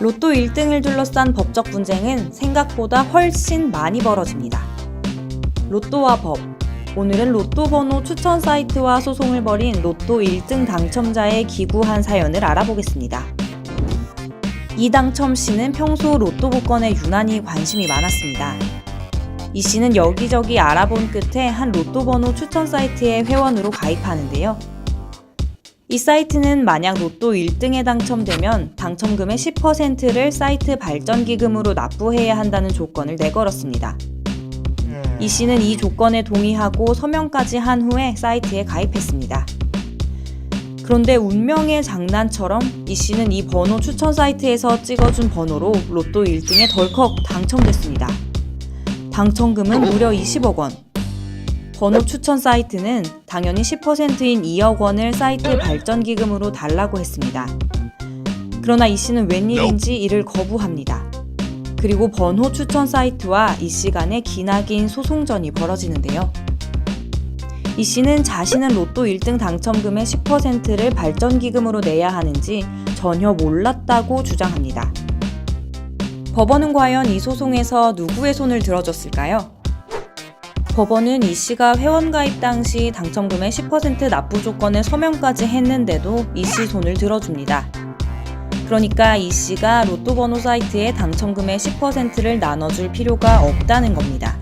로또 1등을 둘러싼 법적 분쟁은 생각보다 훨씬 많이 벌어집니다. 로또와 법. 오늘은 로또 번호 추천 사이트와 소송을 벌인 로또 1등 당첨자의 기구한 사연을 알아보겠습니다. 이 당첨 씨는 평소 로또 복권에 유난히 관심이 많았습니다. 이 씨는 여기저기 알아본 끝에 한 로또 번호 추천 사이트에 회원으로 가입하는데요. 이 사이트는 만약 로또 1등에 당첨되면 당첨금의 10%를 사이트 발전 기금으로 납부해야 한다는 조건을 내걸었습니다. 이 씨는 이 조건에 동의하고 서명까지 한 후에 사이트에 가입했습니다. 그런데 운명의 장난처럼 이 씨는 이 번호 추천 사이트에서 찍어준 번호로 로또 1등에 덜컥 당첨됐습니다. 당첨금은 무려 20억 원. 번호 추천 사이트는 당연히 10%인 2억 원을 사이트 발전 기금으로 달라고 했습니다. 그러나 이 씨는 웬일인지 이를 거부합니다. 그리고 번호 추천 사이트와 이 씨 간의 기나긴 소송전이 벌어지는데요. 이 씨는 자신은 로또 1등 당첨금의 10%를 발전 기금으로 내야 하는지 전혀 몰랐다고 주장합니다. 법원은 과연 이 소송에서 누구의 손을 들어줬을까요? 법원은 이 씨가 회원 가입 당시 당첨금의 10% 납부 조건에 서명까지 했는데도 이 씨 손을 들어줍니다. 그러니까 이 씨가 로또 번호 사이트에 당첨금의 10%를 나눠줄 필요가 없다는 겁니다.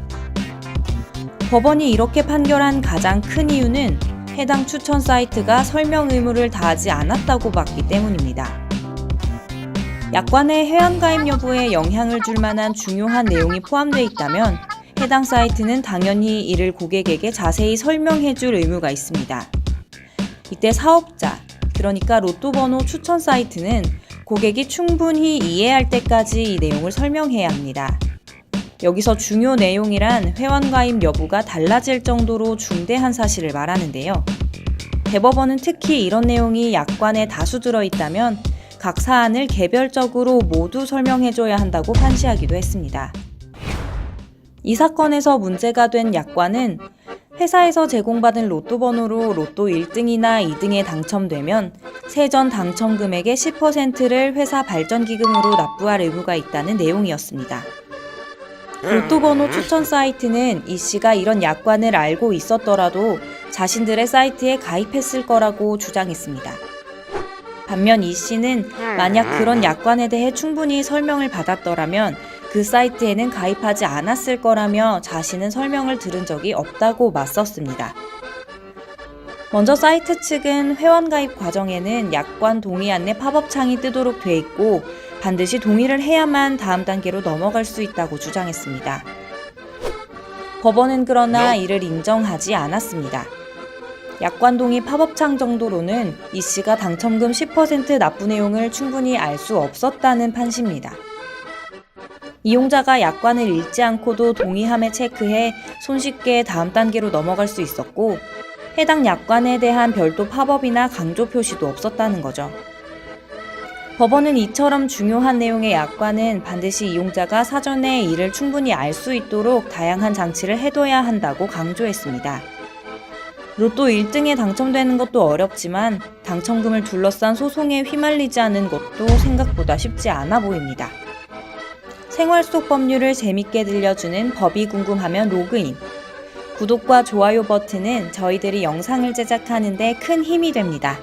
법원이 이렇게 판결한 가장 큰 이유는 해당 추천 사이트가 설명 의무를 다하지 않았다고 봤기 때문입니다. 약관의 회원 가입 여부에 영향을 줄 만한 중요한 내용이 포함되어 있다면 해당 사이트는 당연히 이를 고객에게 자세히 설명해 줄 의무가 있습니다. 이때 사업자, 그러니까 로또 번호 추천 사이트는 고객이 충분히 이해할 때까지 이 내용을 설명해야 합니다. 여기서 중요 내용이란 회원 가입 여부가 달라질 정도로 중대한 사실을 말하는데요. 대법원은 특히 이런 내용이 약관에 다수 들어 있다면 각 사안을 개별적으로 모두 설명해줘야 한다고 판시하기도 했습니다. 이 사건에서 문제가 된 약관은 회사에서 제공받은 로또 번호로 로또 1등이나 2등에 당첨되면 세전 당첨 금액의 10%를 회사 발전 기금으로 납부할 의무가 있다는 내용이었습니다. 로또 번호 추천 사이트는 이 씨가 이런 약관을 알고 있었더라도 자신들의 사이트에 가입했을 거라고 주장했습니다. 반면 이 씨는 만약 그런 약관에 대해 충분히 설명을 받았더라면 그 사이트에는 가입하지 않았을 거라며 자신은 설명을 들은 적이 없다고 맞섰습니다. 먼저 사이트 측은 회원 가입 과정에는 약관 동의 안내 팝업창이 뜨도록 돼 있고 반드시 동의를 해야만 다음 단계로 넘어갈 수 있다고 주장했습니다. 법원은 그러나 이를 인정하지 않았습니다. 약관 동의 팝업창 정도로는 이 씨가 당첨금 10% 납부 내용을 충분히 알 수 없었다는 판시입니다. 이용자가 약관을 읽지 않고도 동의함에 체크해 손쉽게 다음 단계로 넘어갈 수 있었고 해당 약관에 대한 별도 팝업이나 강조 표시도 없었다는 거죠. 법원은 이처럼 중요한 내용의 약관은 반드시 이용자가 사전에 이를 충분히 알 수 있도록 다양한 장치를 해둬야 한다고 강조했습니다. 로또 1등에 당첨되는 것도 어렵지만 당첨금을 둘러싼 소송에 휘말리지 않은 것도 생각보다 쉽지 않아 보입니다. 생활 속 법률을 재밌게 들려주는 법이 궁금하면 로그인. 구독과 좋아요 버튼은 저희들이 영상을 제작하는데 큰 힘이 됩니다.